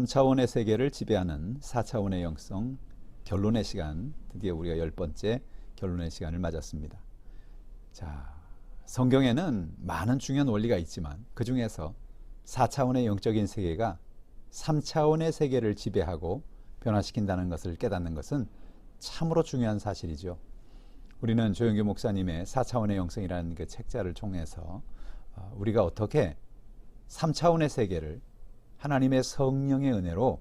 3차원의 세계를 지배하는 4차원의 영성 결론의 시간 드디어 우리가 열 번째 결론의 시간을 맞았습니다. 자, 성경에는 많은 중요한 원리가 있지만 그 중에서 4차원의 영적인 세계가 3차원의 세계를 지배하고 변화시킨다는 것을 깨닫는 것은 참으로 중요한 사실이죠. 우리는 조영규 목사님의 4차원의 영성이라는 그 책자를 통해서 어, 우리가 어떻게 3차원의 세계를 하나님의 성령의 은혜로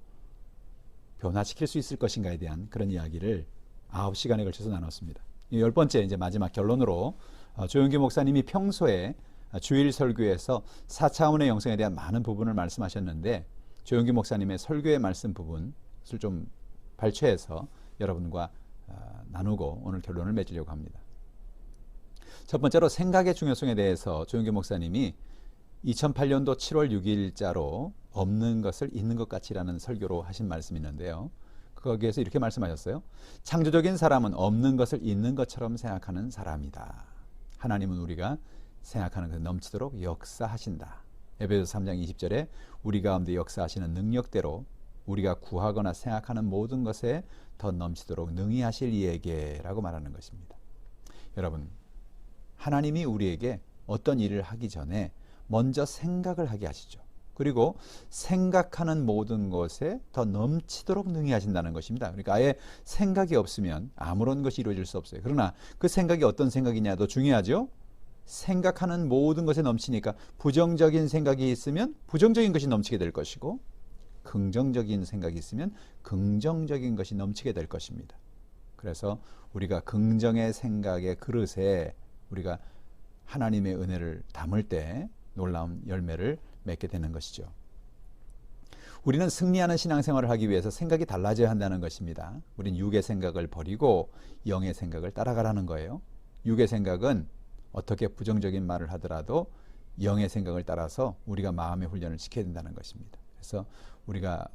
변화시킬 수 있을 것인가에 대한 그런 이야기를 9시간에 걸쳐서 나눴습니다. 열 번째 이제 마지막 결론으로 어, 조영규 목사님이 평소에 주일 설교에서 4차원의 영성에 대한 많은 부분을 말씀하셨는데 조영규 목사님의 설교의 말씀 부분을 좀 발췌해서 여러분과 어, 나누고 오늘 결론을 맺으려고 합니다. 첫 번째로 생각의 중요성에 대해서 조영규 목사님이 2008년도 7월 6일자로 없는 것을 있는 것 같이라는 설교로 하신 말씀이 있는데요. 거기에서 이렇게 말씀하셨어요. 창조적인 사람은 없는 것을 있는 것처럼 생각하는 사람이다. 하나님은 우리가 생각하는 것을 넘치도록 역사하신다. 에베소 3장 20절에 우리 가운데 역사하시는 능력대로 우리가 구하거나 생각하는 모든 것에 더 넘치도록 능히 하실 이에게라고 말하는 것입니다. 여러분, 하나님이 우리에게 어떤 일을 하기 전에 먼저 생각을 하게 하시죠. 그리고 생각하는 모든 것에 더 넘치도록 능히 하신다는 것입니다. 그러니까 아예 생각이 없으면 아무런 것이 이루어질 수 없어요. 그러나 그 생각이 어떤 생각이냐도 중요하죠. 생각하는 모든 것에 넘치니까 부정적인 생각이 있으면 부정적인 것이 넘치게 될 것이고 긍정적인 생각이 있으면 긍정적인 것이 넘치게 될 것입니다. 그래서 우리가 긍정의 생각의 그릇에 우리가 하나님의 은혜를 담을 때 놀라운 열매를 맺게 되는 것이죠. 우리는 승리하는 신앙생활을 하기 위해서 생각이 달라져야 한다는 것입니다. 우린 육의 생각을 버리고 영의 생각을 따라가라는 거예요. 육의 생각은 어떻게 부정적인 말을 하더라도 영의 생각을 따라서 우리가 마음의 훈련을 시켜야 된다는 것입니다. 그래서 우리가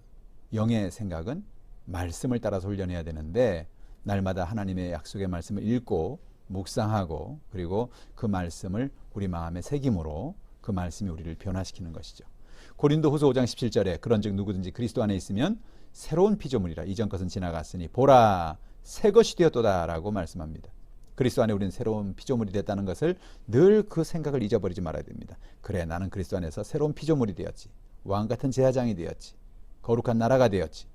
영의 생각은 말씀을 따라서 훈련해야 되는데 날마다 하나님의 약속의 말씀을 읽고 묵상하고 그리고 그 말씀을 우리 마음에 새김으로 그 말씀이 우리를 변화시키는 것이죠. 고린도 후서 5장 17절에 그런즉 누구든지 그리스도 안에 있으면 새로운 피조물이라 이전 것은 지나갔으니 보라 새 것이 되었도다라고 말씀합니다. 그리스도 안에 우리는 새로운 피조물이 됐다는 것을 늘 그 생각을 잊어버리지 말아야 됩니다. 그래 나는 그리스도 안에서 새로운 피조물이 되었지. 왕 같은 제사장이 되었지. 거룩한 나라가 되었지.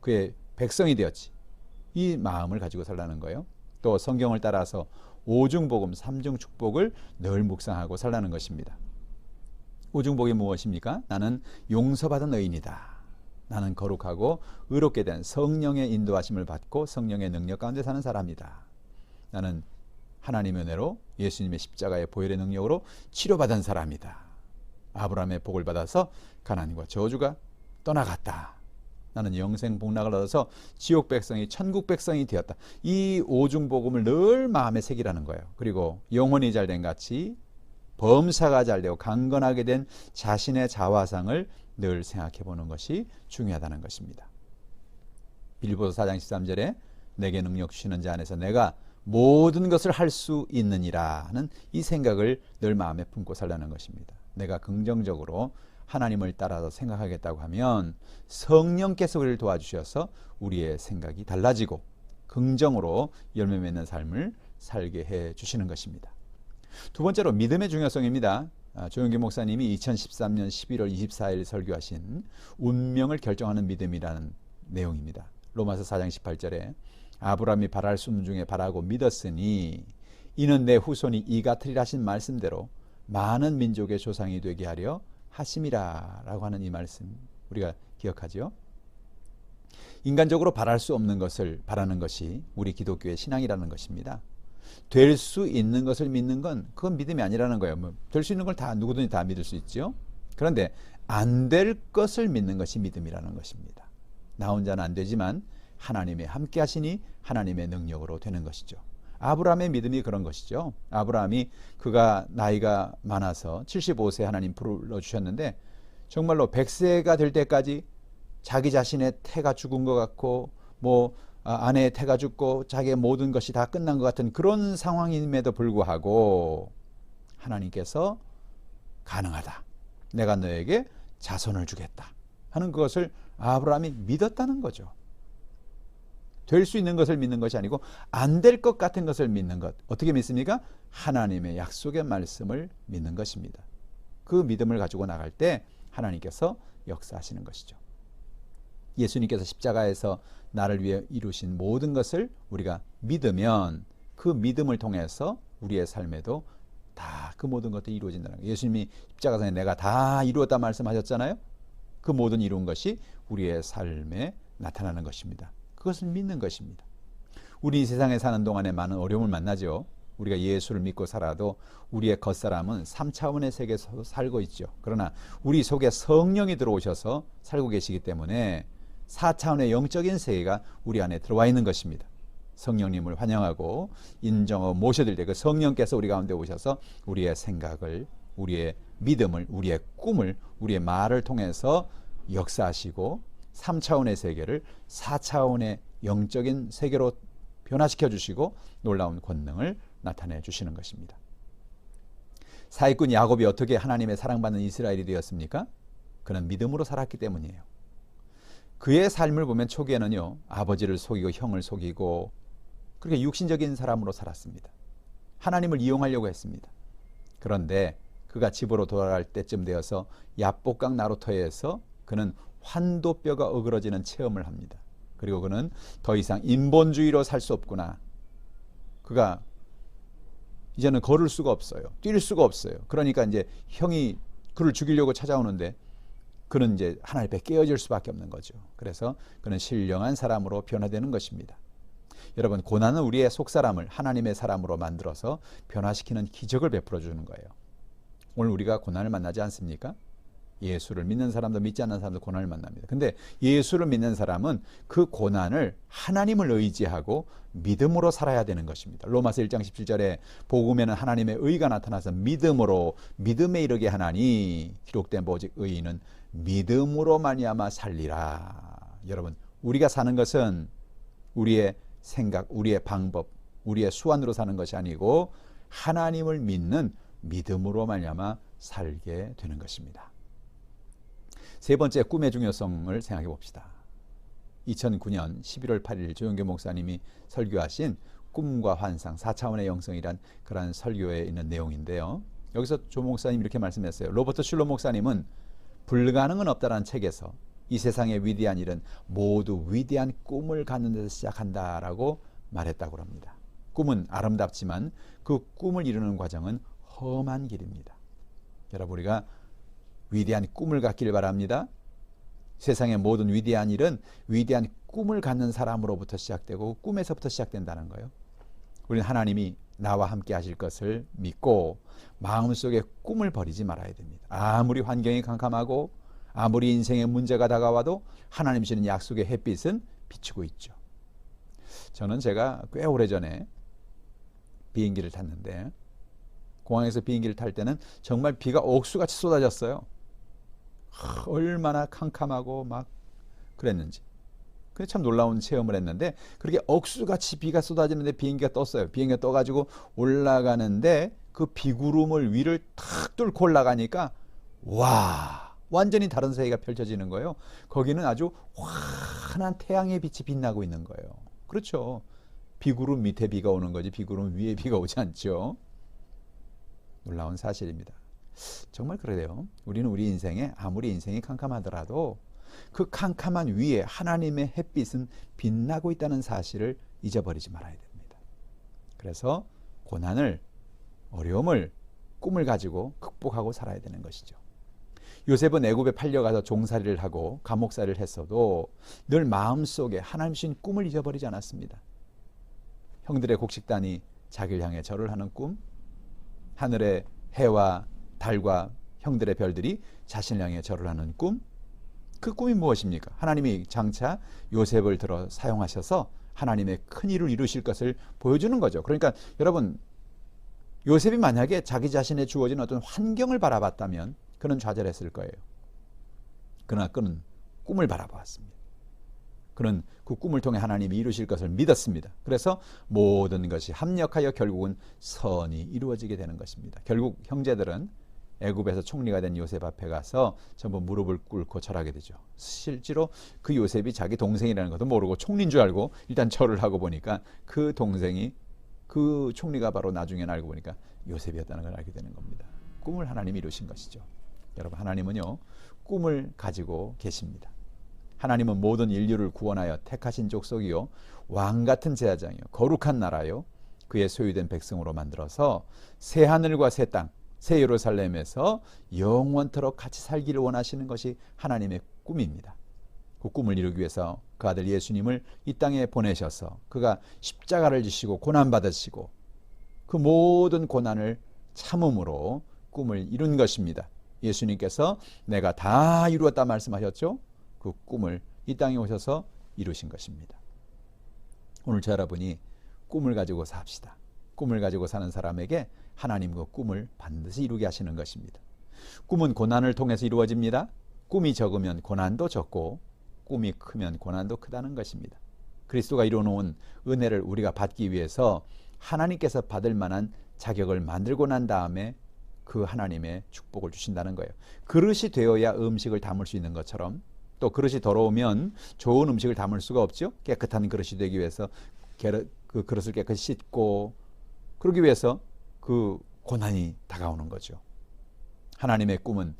그의 백성이 되었지. 이 마음을 가지고 살라는 거예요. 또 성경을 따라서 오중 복음, 삼중 축복을 늘 묵상하고 살라는 것입니다. 오중복이 무엇입니까? 나는 용서받은 의인이다. 나는 거룩하고 의롭게 된 성령의 인도하심을 받고 성령의 능력 가운데 사는 사람이다. 나는 하나님의 은혜로 예수님의 십자가의 보혈의 능력으로 치료받은 사람이다. 아브라함의 복을 받아서 가나님과 저주가 떠나갔다. 나는 영생 복락을 얻어서 지옥 백성이 천국 백성이 되었다. 이 오중 복음을 늘 마음에 새기라는 거예요. 그리고 영혼이 잘된 같이 범사가 잘 되고 강건하게 된 자신의 자화상을 늘 생각해 보는 것이 중요하다는 것입니다. 빌보서 4장 13절에 내게 능력 주시는 자 안에서 내가 모든 것을 할 수 있느니라 하는 이 생각을 늘 마음에 품고 살라는 것입니다. 내가 긍정적으로 하나님을 따라서 생각하겠다고 하면 성령께서 우리를 도와주셔서 우리의 생각이 달라지고 긍정으로 열매 맺는 삶을 살게 해 주시는 것입니다. 두 번째로 믿음의 중요성입니다. 아, 조영기 목사님이 2013년 11월 24일 설교하신 운명을 결정하는 믿음이라는 내용입니다. 로마서 4장 18절에 아브라함이 바랄 수 중에 바라고 믿었으니 이는 내 후손이 이 같으리라 하신 말씀대로 많은 민족의 조상이 되게 하려 하심이라라고 하는 이 말씀 우리가 기억하죠. 인간적으로 바랄 수 없는 것을 바라는 것이 우리 기독교의 신앙이라는 것입니다. 될 수 있는 것을 믿는 건 그건 믿음이 아니라는 거예요. 뭐 될 수 있는 걸 다 누구든지 다 믿을 수 있죠. 그런데 안 될 것을 믿는 것이 믿음이라는 것입니다. 나 혼자는 안 되지만 하나님의 함께 하시니 하나님의 능력으로 되는 것이죠. 아브라함의 믿음이 그런 것이죠. 아브라함이 그가 나이가 많아서 75세 하나님 불러 주셨는데 정말로 100세가 될 때까지 자기 자신의 태가 죽은 것 같고 뭐 아, 아내의 태가 죽고 자기의 모든 것이 다 끝난 것 같은 그런 상황임에도 불구하고 하나님께서 가능하다. 내가 너에게 자손을 주겠다. 하는 그것을 아브라함이 믿었다는 거죠. 될 수 있는 것을 믿는 것이 아니고 안 될 것 같은 것을 믿는 것. 어떻게 믿습니까? 하나님의 약속의 말씀을 믿는 것입니다. 그 믿음을 가지고 나갈 때 하나님께서 역사하시는 것이죠. 예수님께서 십자가에서 나를 위해 이루신 모든 것을 우리가 믿으면 그 믿음을 통해서 우리의 삶에도 다 그 모든 것들이 이루어진다는 거예요. 예수님이 십자가상에 내가 다 이루었다 말씀하셨잖아요. 그 모든 이룬 것이 우리의 삶에 나타나는 것입니다. 그것을 믿는 것입니다. 우리 세상에 사는 동안에 많은 어려움을 만나죠. 우리가 예수를 믿고 살아도 우리의 겉사람은 3차원의 세계에서 살고 있죠. 그러나 우리 속에 성령이 들어오셔서 살고 계시기 때문에 4차원의 영적인 세계가 우리 안에 들어와 있는 것입니다. 성령님을 환영하고 인정하고 모셔드릴 때 그 성령께서 우리 가운데 오셔서 우리의 생각을, 우리의 믿음을, 우리의 꿈을, 우리의 말을 통해서 역사하시고 3차원의 세계를 4차원의 영적인 세계로 변화시켜 주시고 놀라운 권능을 나타내 주시는 것입니다. 사기꾼 야곱이 어떻게 하나님의 사랑받는 이스라엘이 되었습니까? 그는 믿음으로 살았기 때문이에요. 그의 삶을 보면 초기에는요, 아버지를 속이고 형을 속이고, 그렇게 육신적인 사람으로 살았습니다. 하나님을 이용하려고 했습니다. 그런데 그가 집으로 돌아갈 때쯤 되어서 야복강 나루터에서 그는 환도뼈가 어그러지는 체험을 합니다. 그리고 그는 더 이상 인본주의로 살 수 없구나. 그가 이제는 걸을 수가 없어요. 뛸 수가 없어요. 그러니까 이제 형이 그를 죽이려고 찾아오는데 그는 이제 하나님 앞에 깨어질 수밖에 없는 거죠. 그래서 그는 신령한 사람으로 변화되는 것입니다. 여러분 고난은 우리의 속사람을 하나님의 사람으로 만들어서 변화시키는 기적을 베풀어 주는 거예요. 오늘 우리가 고난을 만나지 않습니까? 예수를 믿는 사람도 믿지 않는 사람도 고난을 만납니다. 근데 예수를 믿는 사람은 그 고난을 하나님을 의지하고 믿음으로 살아야 되는 것입니다. 로마서 1장 17절에 복음에는 하나님의 의가 나타나서 믿음으로 믿음에 이르게 하나니 기록된 오직 의인은 믿음으로 말미암아 살리라. 여러분, 우리가 사는 것은 우리의 생각, 우리의 방법, 우리의 수완으로 사는 것이 아니고 하나님을 믿는 믿음으로 말미암아 살게 되는 것입니다. 세 번째 꿈의 중요성을 생각해 봅시다. 2009년 11월 8일 조영교 목사님이 설교하신 꿈과 환상 4차원의 영성이란 그러한 설교에 있는 내용인데요. 여기서 조 목사님 이렇게 말씀했어요. 로버트 슐러 목사님은 불가능은 없다라는 책에서 이 세상의 위대한 일은 모두 위대한 꿈을 갖는 데서 시작한다라고 말했다고 합니다. 꿈은 아름답지만 그 꿈을 이루는 과정은 험한 길입니다. 여러분 우리가 위대한 꿈을 갖기를 바랍니다. 세상의 모든 위대한 일은 위대한 꿈을 갖는 사람으로부터 시작되고 꿈에서부터 시작된다는 거예요. 우리는 하나님이 나와 함께 하실 것을 믿고 마음속에 꿈을 버리지 말아야 됩니다. 아무리 환경이 캄캄하고 아무리 인생에 문제가 다가와도 하나님 주는 약속의 햇빛은 비추고 있죠. 저는 제가 꽤 오래전에 비행기를 탔는데 공항에서 비행기를 탈 때는 정말 비가 옥수같이 쏟아졌어요. 얼마나 캄캄하고 막 그랬는지. 그게 참 놀라운 체험을 했는데 그렇게 억수같이 비가 쏟아지는데 비행기가 떴어요. 비행기가 떠가지고 올라가는데 그 비구름을 위를 탁 뚫고 올라가니까 와 완전히 다른 세계가 펼쳐지는 거예요. 거기는 아주 환한 태양의 빛이 빛나고 있는 거예요. 그렇죠. 비구름 밑에 비가 오는 거지 비구름 위에 비가 오지 않죠. 놀라운 사실입니다. 정말 그래요. 우리는 우리 인생에 아무리 인생이 캄캄하더라도 그 캄캄한 위에 하나님의 햇빛은 빛나고 있다는 사실을 잊어버리지 말아야 됩니다. 그래서 고난을 어려움을 꿈을 가지고 극복하고 살아야 되는 것이죠. 요셉은 애굽에 팔려가서 종살이를 하고 감옥살이를 했어도 늘 마음속에 하나님 신 꿈을 잊어버리지 않았습니다. 형들의 곡식단이 자기를 향해 절을 하는 꿈, 하늘의 해와 달과 형들의 별들이 자신을 향해 절을 하는 꿈. 그 꿈이 무엇입니까? 하나님이 장차 요셉을 들어 사용하셔서 하나님의 큰 일을 이루실 것을 보여주는 거죠. 그러니까 여러분 요셉이 만약에 자기 자신의 주어진 어떤 환경을 바라봤다면 그는 좌절했을 거예요. 그러나 그는 꿈을 바라보았습니다. 그는 그 꿈을 통해 하나님이 이루실 것을 믿었습니다. 그래서 모든 것이 합력하여 결국은 선이 이루어지게 되는 것입니다. 결국 형제들은 애굽에서 총리가 된 요셉 앞에 가서 전부 무릎을 꿇고 절하게 되죠. 실제로 그 요셉이 자기 동생이라는 것도 모르고 총리인 줄 알고 일단 절을 하고 보니까 그 동생이 그 총리가 바로 나중에 알고 보니까 요셉이었다는 걸 알게 되는 겁니다. 꿈을 하나님이 이루신 것이죠. 여러분 하나님은요 꿈을 가지고 계십니다. 하나님은 모든 인류를 구원하여 택하신 족속이요 왕 같은 제사장이요 거룩한 나라요 그의 소유된 백성으로 만들어서 새 하늘과 새 땅, 새 예루살렘에서 영원토록 같이 살기를 원하시는 것이 하나님의 꿈입니다. 그 꿈을 이루기 위해서 그 아들 예수님을 이 땅에 보내셔서 그가 십자가를 지시고 고난 받으시고 그 모든 고난을 참음으로 꿈을 이룬 것입니다. 예수님께서 내가 다 이루었다 말씀하셨죠? 그 꿈을 이 땅에 오셔서 이루신 것입니다. 오늘 저 여러분이 꿈을 가지고 삽시다. 꿈을 가지고 사는 사람에게 하나님 그 꿈을 반드시 이루게 하시는 것입니다. 꿈은 고난을 통해서 이루어집니다. 꿈이 적으면 고난도 적고 꿈이 크면 고난도 크다는 것입니다. 그리스도가 이루어놓은 은혜를 우리가 받기 위해서 하나님께서 받을 만한 자격을 만들고 난 다음에 그 하나님의 축복을 주신다는 거예요. 그릇이 되어야 음식을 담을 수 있는 것처럼 또 그릇이 더러우면 좋은 음식을 담을 수가 없죠. 깨끗한 그릇이 되기 위해서 그 그릇을 깨끗이 씻고 그러기 위해서 그 고난이 다가오는 거죠. 하나님의 꿈은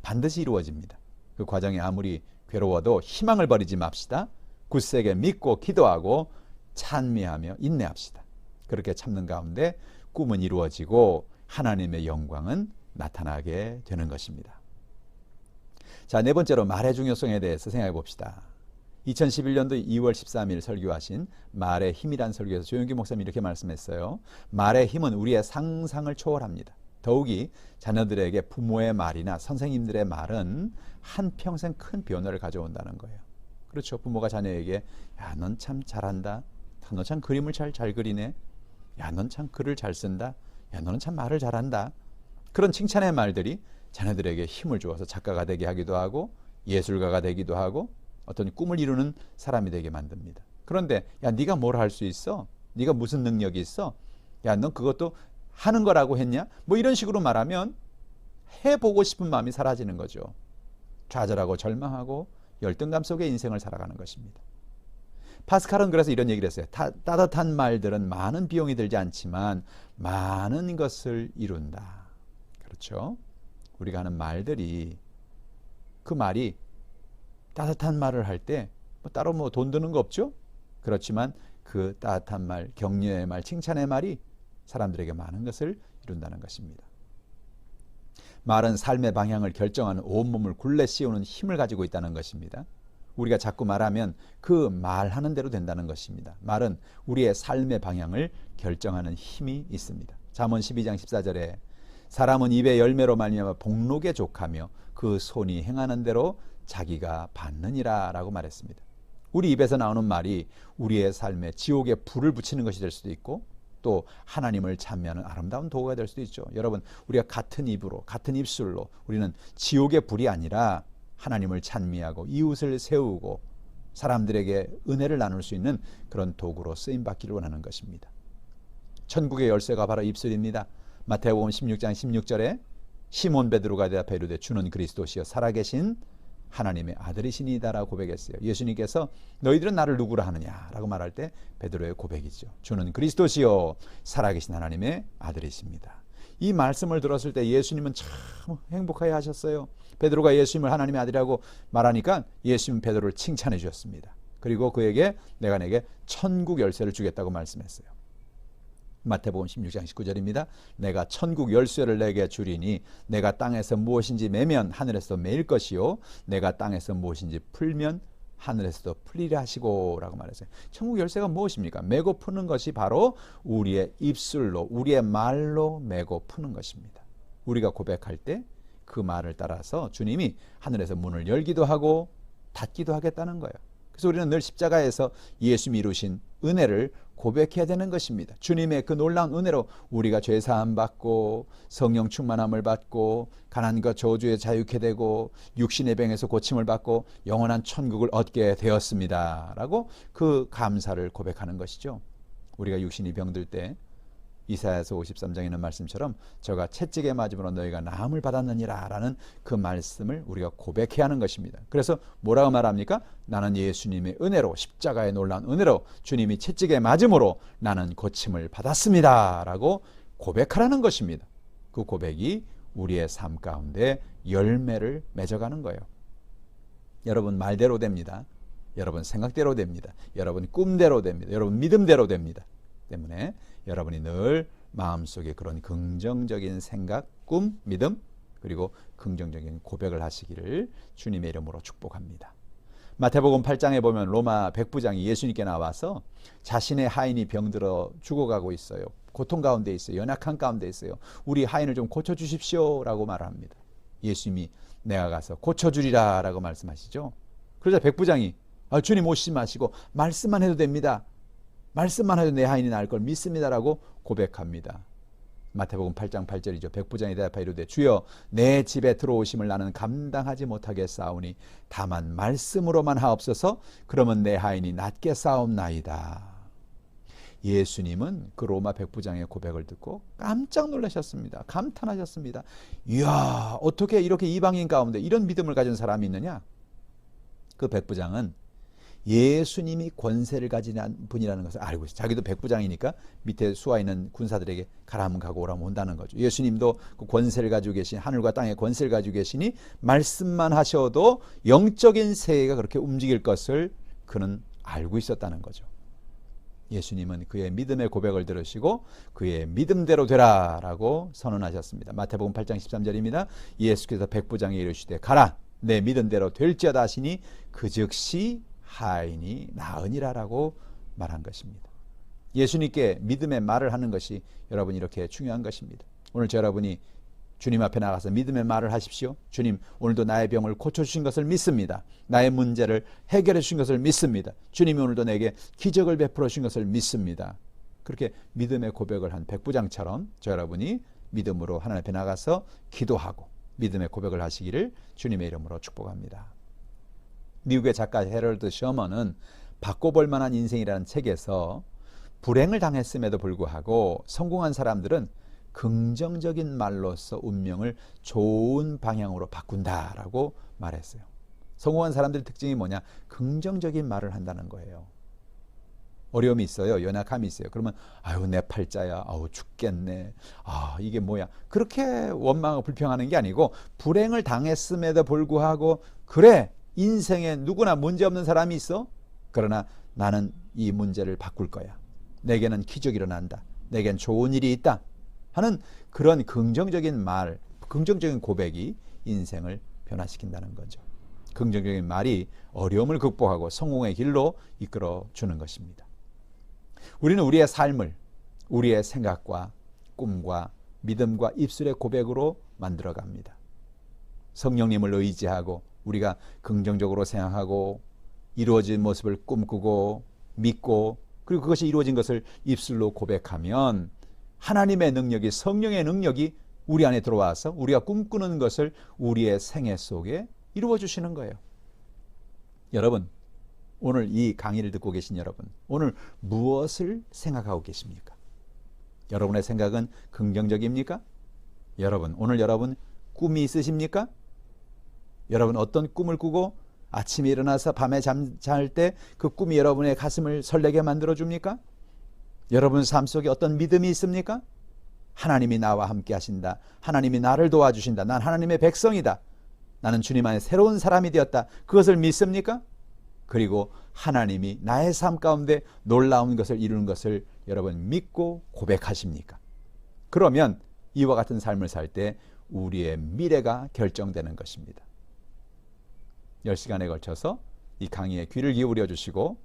반드시 이루어집니다. 그 과정이 아무리 괴로워도 희망을 버리지 맙시다. 굳세게 믿고 기도하고 찬미하며 인내합시다. 그렇게 참는 가운데 꿈은 이루어지고 하나님의 영광은 나타나게 되는 것입니다. 자, 네 번째로 말의 중요성에 대해서 생각해 봅시다. 2011년도 2월 13일 설교하신 말의 힘이란 설교에서 조영기 목사님이 이렇게 말씀했어요. 말의 힘은 우리의 상상을 초월합니다. 더욱이 자녀들에게 부모의 말이나 선생님들의 말은 한평생 큰 변화를 가져온다는 거예요. 그렇죠. 부모가 자녀에게 야, 넌 참 잘한다. 너 참 그림을 잘, 잘 그리네. 야, 넌 참 글을 잘 쓴다. 야, 너는 참 말을 잘한다. 그런 칭찬의 말들이 자녀들에게 힘을 주어서 작가가 되게 하기도 하고 예술가가 되기도 하고 어떤 꿈을 이루는 사람이 되게 만듭니다. 그런데 야 네가 뭘 할 수 있어? 네가 무슨 능력이 있어? 야 넌 그것도 하는 거라고 했냐? 뭐 이런 식으로 말하면 해보고 싶은 마음이 사라지는 거죠. 좌절하고 절망하고 열등감 속에 인생을 살아가는 것입니다. 파스칼은 그래서 이런 얘기를 했어요. 타, 따뜻한 말들은 많은 비용이 들지 않지만 많은 것을 이룬다. 그렇죠? 우리가 하는 말들이 그 말이 따뜻한 말을 할 때 뭐 따로 뭐 돈 드는 거 없죠? 그렇지만 그 따뜻한 말, 격려의 말, 칭찬의 말이 사람들에게 많은 것을 이룬다는 것입니다. 말은 삶의 방향을 결정하는 온몸을 굴레 씌우는 힘을 가지고 있다는 것입니다. 우리가 자꾸 말하면 그 말하는 대로 된다는 것입니다. 말은 우리의 삶의 방향을 결정하는 힘이 있습니다. 잠언 12장 14절에 사람은 입의 열매로 말미암아 복록에 족하며 그 손이 행하는 대로 자기가 받느니라 라고 말했습니다. 우리 입에서 나오는 말이 우리의 삶에 지옥에 불을 붙이는 것이 될 수도 있고 또 하나님을 찬미하는 아름다운 도구가 될 수도 있죠. 여러분, 우리가 같은 입으로 같은 입술로 우리는 지옥의 불이 아니라 하나님을 찬미하고 이웃을 세우고 사람들에게 은혜를 나눌 수 있는 그런 도구로 쓰임 받기를 원하는 것입니다. 천국의 열쇠가 바로 입술입니다. 마태복음 16장 16절에 시몬 베드로가 대답해 이르되 주는 그리스도시여 살아계신 하나님의 아들이시니다라고 고백했어요. 예수님께서 너희들은 나를 누구라 하느냐라고 말할 때 베드로의 고백이죠. 주는 그리스도시요 살아계신 하나님의 아들이십니다. 이 말씀을 들었을 때 예수님은 참 행복하게 하셨어요. 베드로가 예수님을 하나님의 아들이라고 말하니까 예수님 베드로를 칭찬해 주셨습니다. 그리고 그에게 내가 내게 천국 열쇠를 주겠다고 말씀했어요. 마태복음 16장 19절입니다. 내가 천국 열쇠를 내게 주리니 내가 땅에서 무엇인지 매면 하늘에서 매일 것이요 내가 땅에서 무엇인지 풀면 하늘에서도 풀리려 하시고라고 말했어요. 천국 열쇠가 무엇입니까? 매고 푸는 것이 바로 우리의 입술로 우리의 말로 매고 푸는 것입니다. 우리가 고백할 때 그 말을 따라서 주님이 하늘에서 문을 열기도 하고 닫기도 하겠다는 거예요. 그래서 우리는 늘 십자가에서 예수님이 이루신 은혜를 고백해야 되는 것입니다. 주님의 그 놀라운 은혜로 우리가 죄 사함 받고 성령 충만함을 받고 가난과 저주에 자유케 되고 육신의 병에서 고침을 받고 영원한 천국을 얻게 되었습니다라고 그 감사를 고백하는 것이죠. 우리가 육신이 병들 때 이사야서 53장에 있는 말씀처럼 저가 채찍에 맞음으로 너희가 나음을 받았느니라 라는 그 말씀을 우리가 고백해야 하는 것입니다. 그래서 뭐라고 말합니까? 나는 예수님의 은혜로 십자가의 놀라운 은혜로 주님이 채찍에 맞음으로 나는 고침을 받았습니다. 라고 고백하라는 것입니다. 그 고백이 우리의 삶 가운데 열매를 맺어가는 거예요. 여러분 말대로 됩니다. 여러분 생각대로 됩니다. 여러분 꿈대로 됩니다. 여러분 믿음대로 됩니다. 때문에 여러분이 늘 마음속에 그런 긍정적인 생각, 꿈, 믿음 그리고 긍정적인 고백을 하시기를 주님의 이름으로 축복합니다. 마태복음 8장에 보면 로마 백부장이 예수님께 나와서 자신의 하인이 병들어 죽어가고 있어요. 고통 가운데 있어요. 연약한 가운데 있어요. 우리 하인을 좀 고쳐 주십시오라고 말합니다. 예수님이 내가 가서 고쳐 주리라라고 말씀하시죠. 그러자 백부장이 아, 주님 오시지 마시고 말씀만 해도 됩니다. 말씀만 해도 내 하인이 나을 걸 믿습니다라고 고백합니다. 마태복음 8장 8절이죠. 백부장이 대답하 이르되 주여 내 집에 들어오심을 나는 감당하지 못하겠사오니 다만 말씀으로만 하옵소서 그러면 내 하인이 낫게 싸움나이다. 예수님은 그 로마 백부장의 고백을 듣고 깜짝 놀라셨습니다. 감탄하셨습니다. 이야 어떻게 이렇게 이방인 가운데 이런 믿음을 가진 사람이 있느냐? 그 백부장은 예수님이 권세를 가진 분이라는 것을 알고 있어요. 자기도 백부장이니까 밑에 수하 있는 군사들에게 가라면 가고 오라면 온다는 거죠. 예수님도 그 권세를 가지고 계신 하늘과 땅의 권세를 가지고 계시니 말씀만 하셔도 영적인 세계가 그렇게 움직일 것을 그는 알고 있었다는 거죠. 예수님은 그의 믿음의 고백을 들으시고 그의 믿음대로 되라라고 선언하셨습니다. 마태복음 8장 13절입니다. 예수께서 백부장에 이르시되 가라 내 믿음대로 될지어다 하시니 그 즉시 하인이 나으니라라고 말한 것입니다. 예수님께 믿음의 말을 하는 것이 여러분 이렇게 중요한 것입니다. 오늘 저 여러분이 주님 앞에 나가서 믿음의 말을 하십시오. 주님, 오늘도 나의 병을 고쳐주신 것을 믿습니다. 나의 문제를 해결해 주신 것을 믿습니다. 주님이 오늘도 내게 기적을 베풀어 주신 것을 믿습니다. 그렇게 믿음의 고백을 한 백부장처럼 저 여러분이 믿음으로 하나님 앞에 나가서 기도하고 믿음의 고백을 하시기를 주님의 이름으로 축복합니다. 미국의 작가 헤럴드 셔먼은 바꿔볼 만한 인생이라는 책에서 불행을 당했음에도 불구하고 성공한 사람들은 긍정적인 말로서 운명을 좋은 방향으로 바꾼다라고 말했어요. 성공한 사람들의 특징이 뭐냐? 긍정적인 말을 한다는 거예요. 어려움이 있어요. 연약함이 있어요. 그러면 아유 내 팔자야. 아우 죽겠네. 아 이게 뭐야? 그렇게 원망하고 불평하는 게 아니고 불행을 당했음에도 불구하고 그래 인생에 누구나 문제 없는 사람이 있어. 그러나 나는 이 문제를 바꿀 거야. 내게는 기적이 일어난다. 내겐 좋은 일이 있다. 하는 그런 긍정적인 말, 긍정적인 고백이 인생을 변화시킨다는 거죠. 긍정적인 말이 어려움을 극복하고 성공의 길로 이끌어 주는 것입니다. 우리는 우리의 삶을 우리의 생각과 꿈과 믿음과 입술의 고백으로 만들어 갑니다. 성령님을 의지하고 우리가 긍정적으로 생각하고 이루어진 모습을 꿈꾸고 믿고 그리고 그것이 이루어진 것을 입술로 고백하면 하나님의 능력이 성령의 능력이 우리 안에 들어와서 우리가 꿈꾸는 것을 우리의 생애 속에 이루어 주시는 거예요. 여러분, 오늘 이 강의를 듣고 계신 여러분, 오늘 무엇을 생각하고 계십니까? 여러분의 생각은 긍정적입니까? 여러분, 오늘 여러분 꿈이 있으십니까? 여러분 어떤 꿈을 꾸고 아침에 일어나서 밤에 잠잘 때 그 꿈이 여러분의 가슴을 설레게 만들어 줍니까? 여러분 삶 속에 어떤 믿음이 있습니까? 하나님이 나와 함께 하신다. 하나님이 나를 도와주신다. 난 하나님의 백성이다. 나는 주님 안에 새로운 사람이 되었다. 그것을 믿습니까? 그리고 하나님이 나의 삶 가운데 놀라운 것을 이루는 것을 여러분 믿고 고백하십니까? 그러면 이와 같은 삶을 살 때 우리의 미래가 결정되는 것입니다. 10시간에 걸쳐서 이 강의에 귀를 기울여 주시고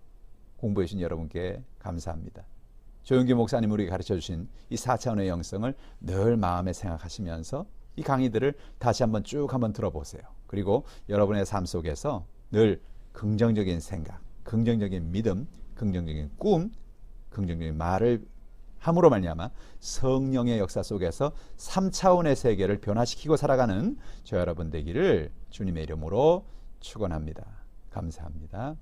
공부해 주신 여러분께 감사합니다. 조용기 목사님 우리 가르쳐 주신 이 4차원의 영성을 늘 마음에 생각하시면서 이 강의들을 다시 한번 쭉 한번 들어보세요. 그리고 여러분의 삶 속에서 늘 긍정적인 생각, 긍정적인 믿음, 긍정적인 꿈, 긍정적인 말을 함으로 말미암아 성령의 역사 속에서 3차원의 세계를 변화시키고 살아가는 저 여러분 되기를 주님의 이름으로 축원합니다. 감사합니다.